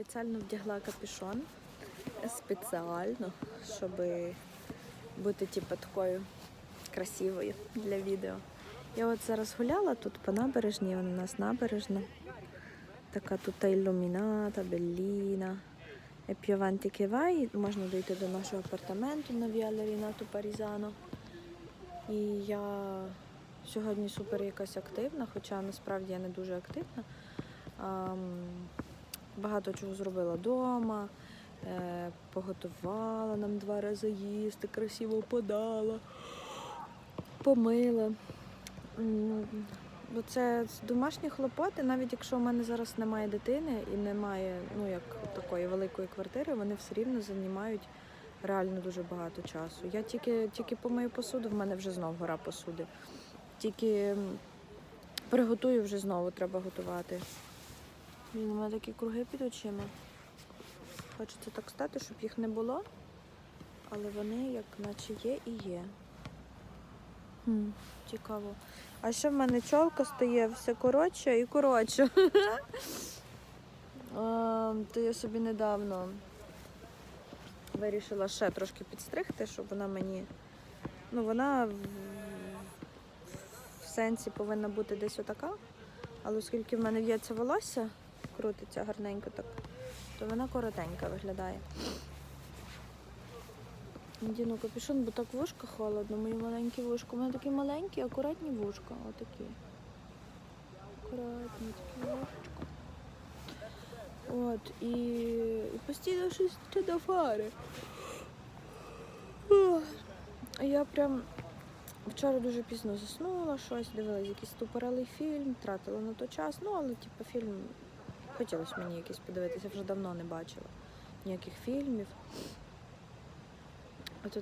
спеціально вдягла капюшон. Спеціально, щоб бути типу, такою красивою для відео. Я от зараз гуляла тут по набережній, вона у нас набережна. Така тут ілюміната, белліна. Che vai, можна дійти до нашого апартаменту на Рінату Парізано. І я сьогодні супер якась активна, хоча насправді я не дуже активна. Багато чого зробила вдома, е, поготувала нам два рази їсти, красиво подала, помила. Бо це домашні хлопоти, навіть якщо в мене зараз немає дитини і немає ну, як такої великої квартири, вони все рівно займають реально дуже багато часу. Я тільки, тільки помию посуду, в мене вже знов гора посуди. Тільки приготую, вже знову треба готувати. У мене такі круги під очима. Хочеться так стати, щоб їх не було, але вони як наче є і є. Хм, цікаво. А ще в мене чолка стає все коротше і коротше. То я собі недавно вирішила ще трошки підстригти, щоб вона мені. Ну, вона в, в сенсі повинна бути десь отака. Але оскільки в мене в'ється волосся, крутиться гарненько так, то вона коротенька виглядає. Надіну капюшон, бо так вушка холодно, мої маленькі вушка. У мене такі маленькі, акуратні вушка. Отакі. Акуратні такі вушечка. От, і, і постійно щось до фари. Я прям вчора дуже пізно заснула, щось, дивилась якийсь тупорелий фільм, тратила на то час. Ну, але типу фільм хотілося мені якийсь подивитися, вже давно не бачила ніяких фільмів.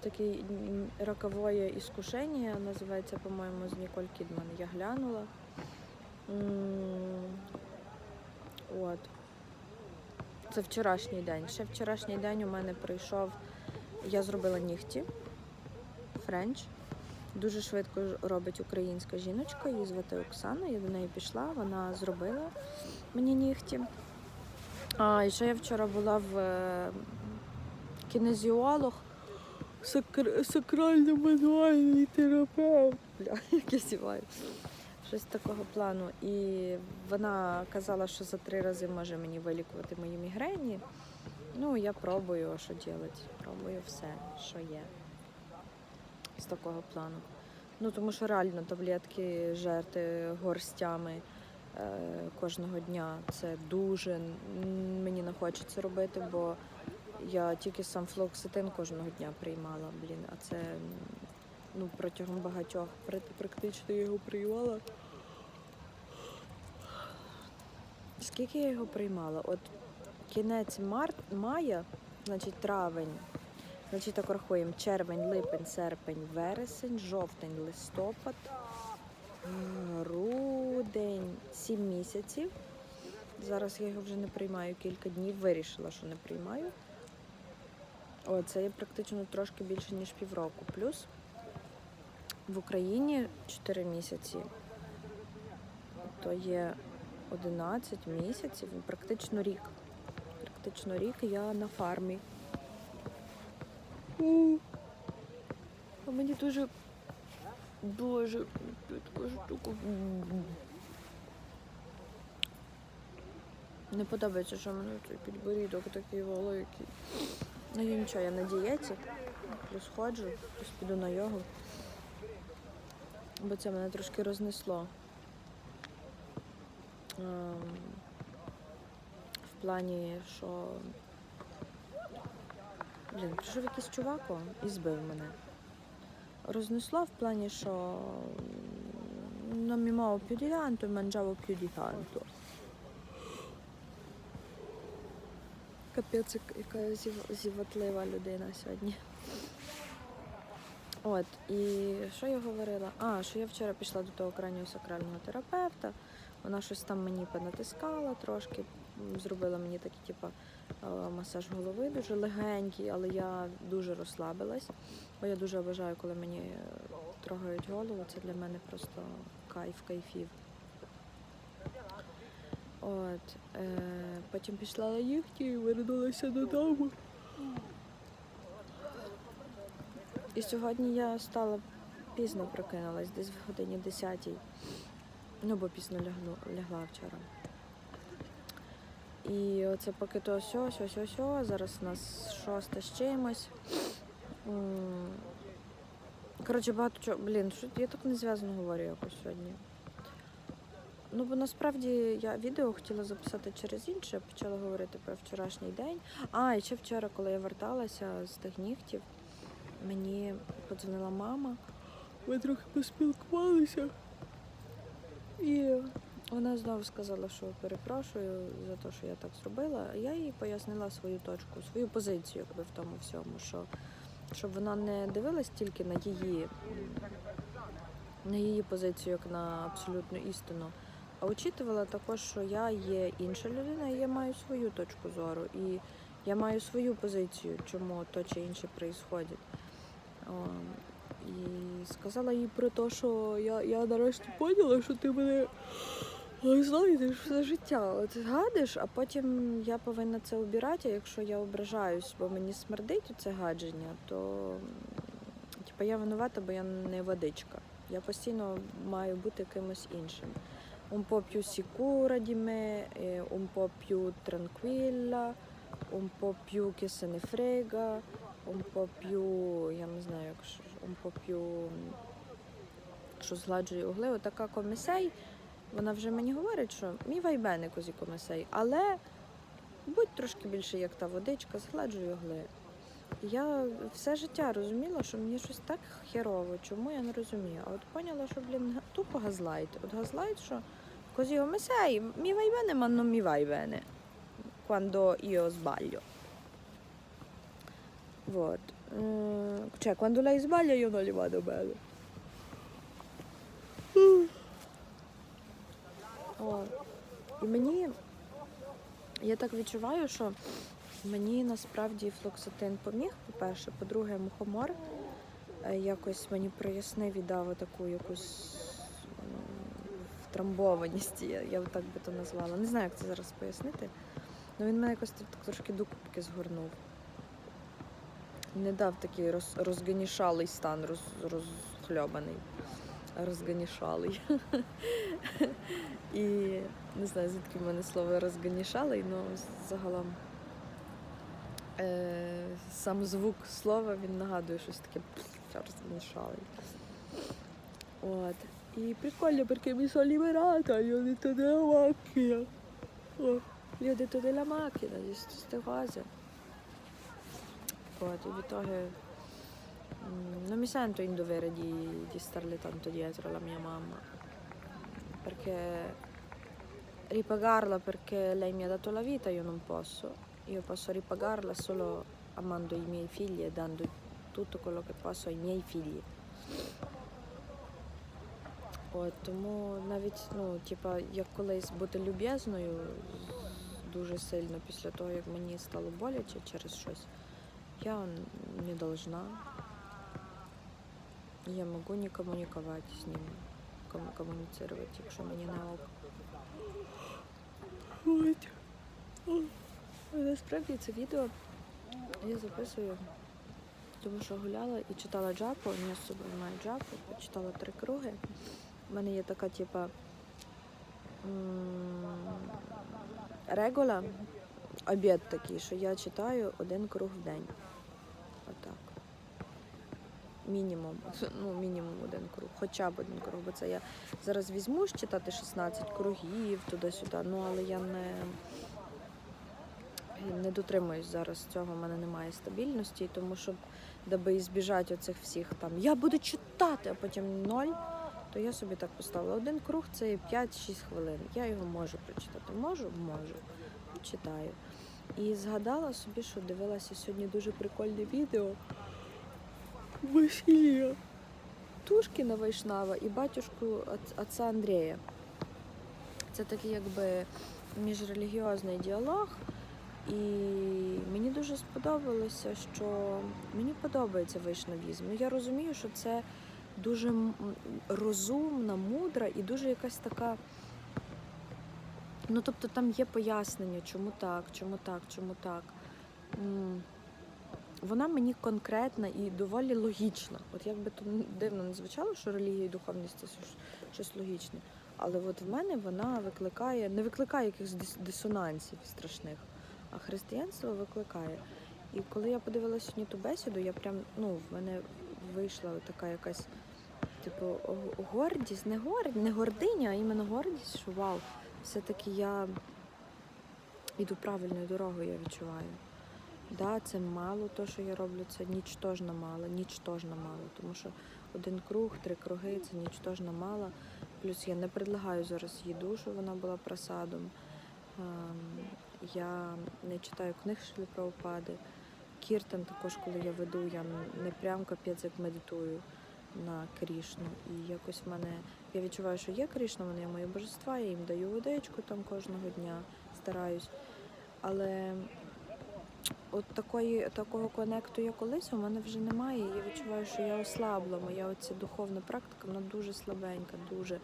Такий м, роковое іскушення називається, по-моєму, з Ніколь Кідман. Я глянула. От. Це вчорашній день. Ще вчорашній день у мене прийшов. Я зробила нігті. Френч. Дуже швидко робить українська жіночка, її звати Оксана. Я до неї пішла, вона зробила мені нігті. А, ще я вчора була в е, кінезіолог. Сакр... сакрально-мануальний терапевт. Бля, як я зіваю. Щось такого плану. І вона казала, що за три рази може мені вилікувати мої мігрені. Ну, я пробую, що робити. Пробую все, що є. З такого плану. Ну, тому що реально таблетки жерти горстями е, кожного дня це дуже мені не хочеться робити, бо я тільки сам флоксетин кожного дня приймала, блін, а це ну, протягом багатьох практично я його приймала. Скільки я його приймала? От кінець март, мая, значить травень, значить так рахуємо, червень, липень, серпень, вересень, жовтень, листопад, грудень, сім місяців. Зараз я його вже не приймаю кілька днів, вирішила, що не приймаю. О, це є практично трошки більше, ніж півроку. Плюс в Україні 4 місяці, то є 11 місяців, практично рік. Практично рік я на фармі. А мені дуже дуже таку штуку. Не подобається, що в мене цей підборідок такий великий. Ну я нічого, я на дієті. Плюс ходжу, плюс піду на йогу. Бо це мене трошки рознесло. Ем, в плані, що. Блін, прийшов якийсь чувак о, і збив мене. Рознесло в плані, що non mi muovo più di tanto e mangiavo più di. Капець, яка зів- зівотлива людина сьогодні. От, і що я говорила? А, що я вчора пішла до того краніосакрального терапевта. Вона щось там мені понатискала трошки, зробила мені такий, типу, е, масаж голови дуже легенький, але я дуже розслабилась, бо я дуже бажаю, коли мені е, трогають голову. Це для мене просто кайф кайфів. От, е, потім пішла на їхті і вернулася додому. І сьогодні я стала пізно прокинулась, десь в годині 10. Ну, бо пізно лягла вчора. І оце поки то сьо, сьо, сьо, сьо. Зараз у нас шоста з чимось. Коротше, багато чого. Блін, що я так не зв'язано говорю якось сьогодні. Ну, бо насправді я відео хотіла записати через інше, почала говорити про вчорашній день. А, і ще вчора, коли я верталася з тих нігтів, мені подзвонила мама. Ми трохи поспілкувалися. І вона знову сказала, що перепрошую за те, що я так зробила. Я їй пояснила свою точку, свою позицію якби, в тому всьому, що щоб вона не дивилась тільки на її, на її позицію, як на абсолютну істину, а учитувала також, що я є інша людина, і я маю свою точку зору, і я маю свою позицію, чому то чи інше відбувається. І сказала їй про те, що я, я нарешті поняла, що ти мене ой, знаєш все життя. От гадиш, а потім я повинна це обирати, а якщо я ображаюсь, бо мені смердить це гадження, то типу, я винувата, бо я не водичка. Я постійно маю бути кимось іншим. Un po' più sicura di me, un po' я не знаю, un po' що згладжує угли. Отака комісей, вона вже мені говорить, що мій вайбене козі комісей, але будь трошки більше як та водичка, згладжуй угли. І Я все життя розуміла, що мені щось так херово, чому я не розумію. А от поняла, що, блін, тупо газлайт. От газлайт, що vai bene ma non mi vai bene quando io sbaglio. Вот. Cioè, quando lei sbaglia io non gli vado. О. І мені, я так відчуваю, що мені насправді флоксетин поміг, по-перше, по-друге, мухомор е, якось мені прояснив і дав таку якусь втрамбованість, я, б так би то назвала. Не знаю, як це зараз пояснити. але він мене якось так трошки докупки згорнув. Не дав такий роз, розганішалий стан, роз, розхльобаний. Розганішалий. І не знаю, звідки в мене слово розганішалий, але загалом е, сам звук слова він нагадує щось таке розганішалий. От. І прикольно, perché mi sono liberata, gli ho detto della macchina. Oh, gli ho detto della macchina, di queste cose. От, і в итоге м, non mi sento in dovere di, di starle tanto dietro alla mia mamma. Perché ripagarla perché lei mi ha dato la vita io non posso. Io posso ripagarla solo amando i miei figli e dando tutto quello che posso ai miei figli. От, тому навіть, ну, типа, як колись бути люб'язною дуже сильно після того, як мені стало боляче через щось, я не должна. Я можу не комунікувати з ними, кому- комуніцирувати, якщо мені не ок. Насправді це відео я записую, тому що гуляла і читала джапу, я з собою маю джапу, почитала три круги. У мене є така, типа, м, регола, обід такий, що я читаю один круг в день. Мінімум. Ну, мінімум один круг, хоча б один круг, бо це я зараз візьму читати 16 кругів туди-сюди, ну але я не, не дотримуюсь зараз цього, в мене немає стабільності, тому щоб даби збіжати оцих всіх там я буду читати, а потім ноль, то я собі так поставила. Один круг це 5-6 хвилин. Я його можу прочитати. Можу? Можу. Читаю. І згадала собі, що дивилася сьогодні дуже прикольне відео. Василія Тушкіна Вайшнава і батюшку отця Андрія. Це такий якби міжрелігіозний діалог. І мені дуже сподобалося, що мені подобається вайшнавізм. Ну, я розумію, що це дуже розумна, мудра і дуже якась така Ну, тобто там є пояснення, чому так, чому так, чому так. Вона мені конкретна і доволі логічна. От як би то дивно не звучало, що релігія і духовність це щось логічне. Але от в мене вона викликає, не викликає якихось дисонансів страшних, а християнство викликає. І коли я подивилася сьогодні ту бесіду, я прям, ну, в мене вийшла така якась, типу, гордість, не гордість, не гординя, а іменно гордість, що вау, все-таки я йду правильною дорогою, я відчуваю. Да, це мало, то, що я роблю, це нічтожно мало, нічтожно мало, тому що один круг, три круги це нічтожно мало. Плюс я не предлагаю зараз їду, щоб вона була просадом. Ем, Я не читаю книг Шрі Прабхупади. Кіртан також, коли я веду, я не прям капець як медитую на Крішну. І якось в мене я відчуваю, що є Крішна, вони є мої божества, я їм даю водичку там кожного дня, стараюсь. Але от такої, такого конекту, як колись, у мене вже немає. Я відчуваю, що я ослабла. Моя оця духовна практика, вона дуже слабенька, дуже.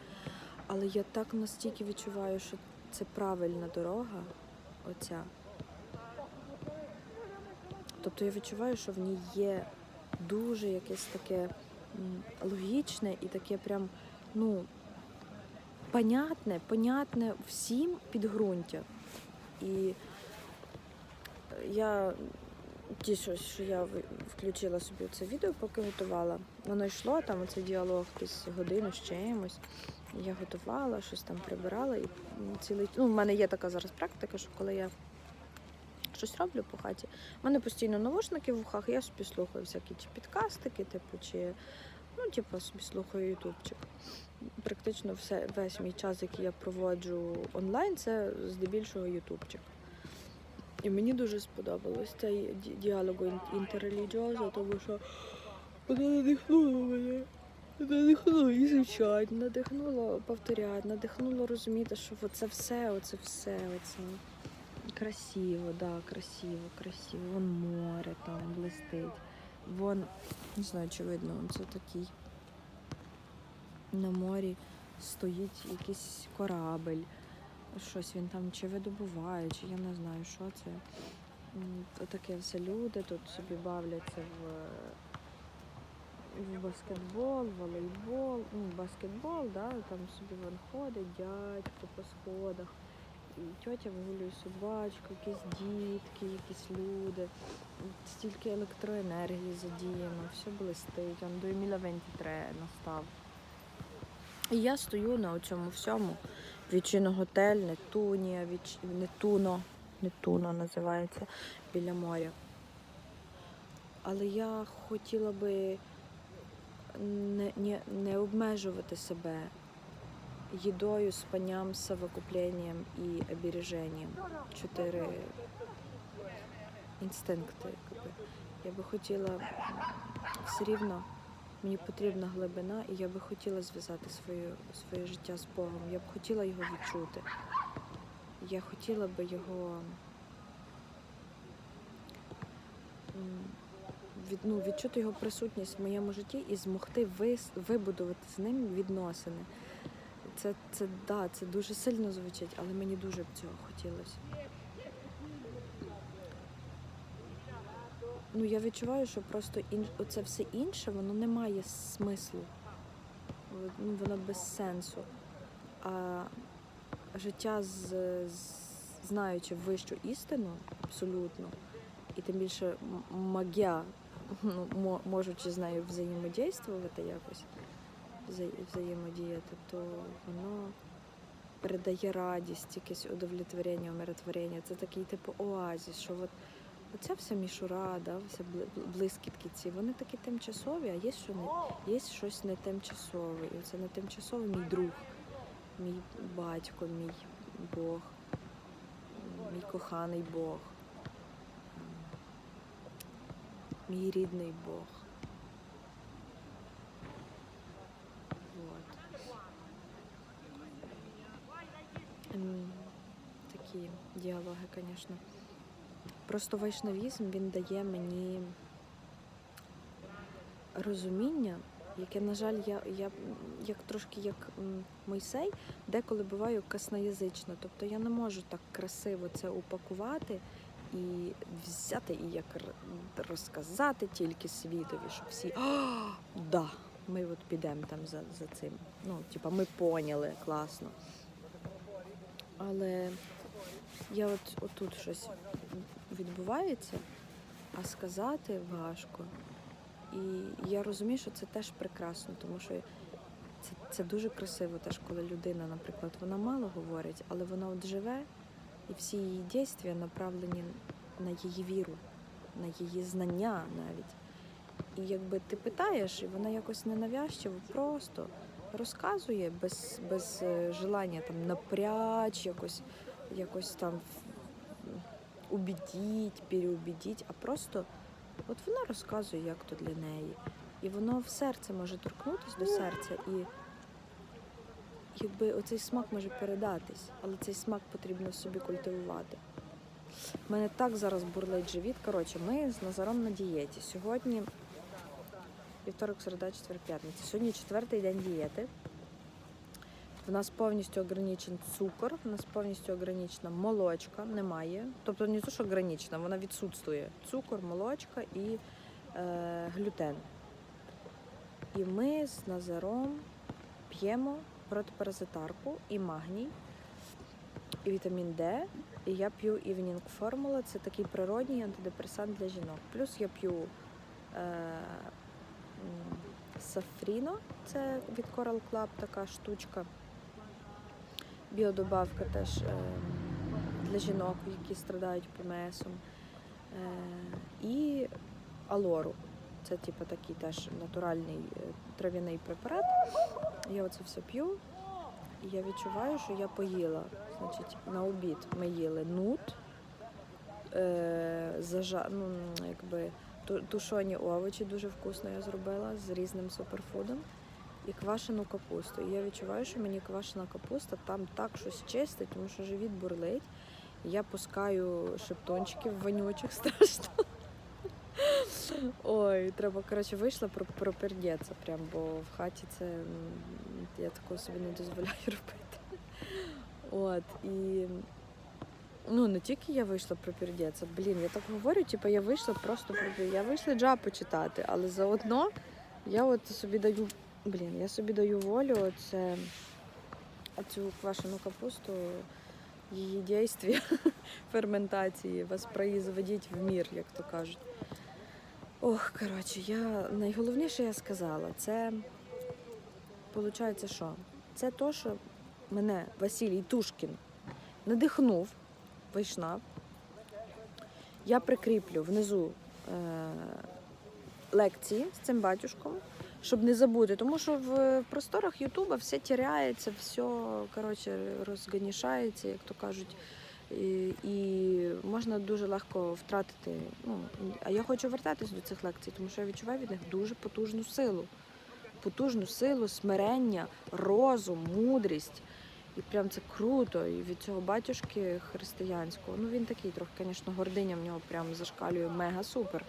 Але я так настільки відчуваю, що це правильна дорога, оця. Тобто я відчуваю, що в ній є дуже якесь таке логічне і таке прям, ну, понятне, понятне всім підґрунтя. І я тішусь, що я включила собі це відео, поки готувала. Воно йшло, там оцей діалог десь годину з чимось. Я готувала, щось там прибирала і цілий. Ну, в мене є така зараз практика, що коли я щось роблю по хаті, в мене постійно навушники в ухах, я собі слухаю всякі чи підкастики, типу, чи ну, типу, собі слухаю ютубчик. Практично все, весь мій час, який я проводжу онлайн, це здебільшого ютубчик. І мені дуже сподобалось цей діалог ін- інтеррелігіоза, тому що воно надихнуло мене. Надихнуло ізучати, надихнуло повторяти, надихнуло розуміти, що це все, оце все, оце красиво, да, красиво, красиво. Вон море там блистить. Вон, не знаю, чи видно, це такий на морі стоїть якийсь корабель щось він там чи видобуває, чи я не знаю, що це. Таке все люди тут собі бавляться в, в баскетбол, волейбол, ну, баскетбол, да, там собі вон ходить, дядько по сходах, і тьотя вигулює собачку, якісь дітки, якісь люди. Стільки електроенергії задіяно, все блистить, он до Еміля 23 настав. І я стою на цьому всьому. Вічино готель, Нетунія, Віч... Нетуно, Нетуно називається біля моря. Але я хотіла би не, не, не обмежувати себе їдою, спанням, совокупленням і обереженням. Чотири інстинкти. Я би хотіла все рівно Мені потрібна глибина, і я би хотіла зв'язати своє, своє життя з Богом. Я б хотіла його відчути. Я хотіла би його від, ну, відчути його присутність в моєму житті і змогти вис, вибудувати з ним відносини. Це, це, да, це дуже сильно звучить, але мені дуже б цього хотілося. Ну я відчуваю, що просто ін... оце все інше, воно не має смислу. Ну, воно без сенсу. А життя з, з знаючи вищу істину абсолютно, і тим більше магія, ну, мо- можучи з нею взаємодействувати якось, взаємодіяти, то воно передає радість, якесь удовлетворення, умиротворення. Це такий типу оазіс, що от Оця вся мішура, да, вся бли- бли- блискітки ці, вони такі тимчасові, а є, що не, є щось не тимчасове. І це не тимчасове мій друг, мій батько, мій Бог, мій коханий Бог, мій рідний Бог. Ем, Такі діалоги, звісно. Просто вайшнавізм він дає мені розуміння яке, на жаль, я, я як трошки як Мойсей, деколи буваю косноязична. Тобто я не можу так красиво це упакувати і взяти і як розказати тільки світові, щоб всі «А, да, ми от підемо там за, за цим. Ну, типа, ми поняли, класно. Але я от отут щось відбувається, а сказати важко. І я розумію, що це теж прекрасно, тому що це, це дуже красиво, теж коли людина, наприклад, вона мало говорить, але вона от живе, і всі її дійства направлені на її віру, на її знання навіть. І якби ти питаєш, і вона якось ненавязчиво, просто розказує без, без е, желання там напрячь, якось, якось там убедіть, переубедіть, а просто от вона розказує, як то для неї. І воно в серце може торкнутися до серця, і якби оцей смак може передатись, але цей смак потрібно собі культивувати. У мене так зараз бурлить живіт. Коротше, ми з Назаром на дієті. Сьогодні вівторок, середа, четвер, п'ятниця. Сьогодні четвертий день дієти. В нас повністю ограничен цукор, в нас повністю ограничена молочка, немає. Тобто не те, що ограничена, вона відсутствує. Цукор, молочка і е, глютен. І ми з Назаром п'ємо протипаразитарку і магній, і вітамін Д. І я п'ю Evening Formula, це такий природній антидепресант для жінок. Плюс я п'ю е, Сафріно, це від Coral Club така штучка. Біодобавка теж е, для жінок, які страдають ПМСом. Е, і Алору. Це типу такий теж натуральний е, трав'яний препарат. Я оце все п'ю. І я відчуваю, що я поїла. Значить, на обід ми їли нут, е, зажа, ну, якби, ту- тушені овочі дуже вкусно я зробила з різним суперфудом. І квашену капусту. І я відчуваю, що мені квашена капуста там так щось чистить, тому що живіт бурлить. Я пускаю шептончиків вонючих страшно. Ой, треба, коротше, вийшла про, пропердеться прям, бо в хаті це я такого собі не дозволяю робити. От, і ну не тільки я вийшла пропердеться, блін, я так говорю, типу, я вийшла просто про я вийшла джа почитати, але заодно я от собі даю, блін, я собі даю волю оце, оцю квашену капусту, її дійстві, ферментації, вас воспроизводіть в мір, як то кажуть. Ох, коротше, я найголовніше я сказала, це виходить, що? Це то, що мене Василій Тушкін надихнув, вайшнав. Я прикріплю внизу е- лекції з цим батюшком, щоб не забути. Тому що в, в просторах Ютуба все тіряється, все коротше, розганішається, як то кажуть. І, і можна дуже легко втратити. Ну, а я хочу вертатись до цих лекцій, тому що я відчуваю від них дуже потужну силу. Потужну силу, смирення, розум, мудрість. І прям це круто. І від цього батюшки християнського. Ну він такий трохи, звісно, гординя в нього прям зашкалює мега супер.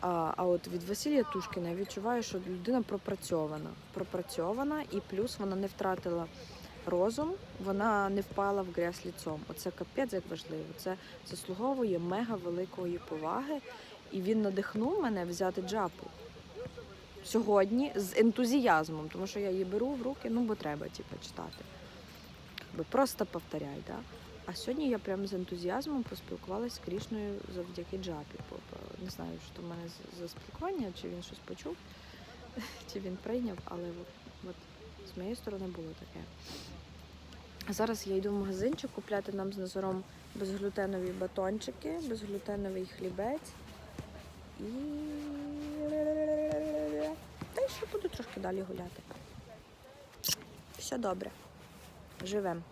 А, а от від Василія Тушкіна я відчуваю, що людина пропрацьована. Пропрацьована, і плюс вона не втратила розум, вона не впала в грязь ліцом. Оце капець як важливо. Це заслуговує мега великої поваги. І він надихнув мене взяти джапу сьогодні з ентузіазмом, тому що я її беру в руки, ну бо треба типу, читати. Просто повторяй, да? А сьогодні я прямо з ентузіазмом поспілкувалася з Крішною завдяки джапі. Не знаю, що в мене за спілкування, чи він щось почув, чи він прийняв, але от, з моєї сторони було таке. А зараз я йду в магазинчик купляти нам з Назаром безглютенові батончики, безглютеновий хлібець. І та й ще буду трошки далі гуляти. Все добре. Живемо.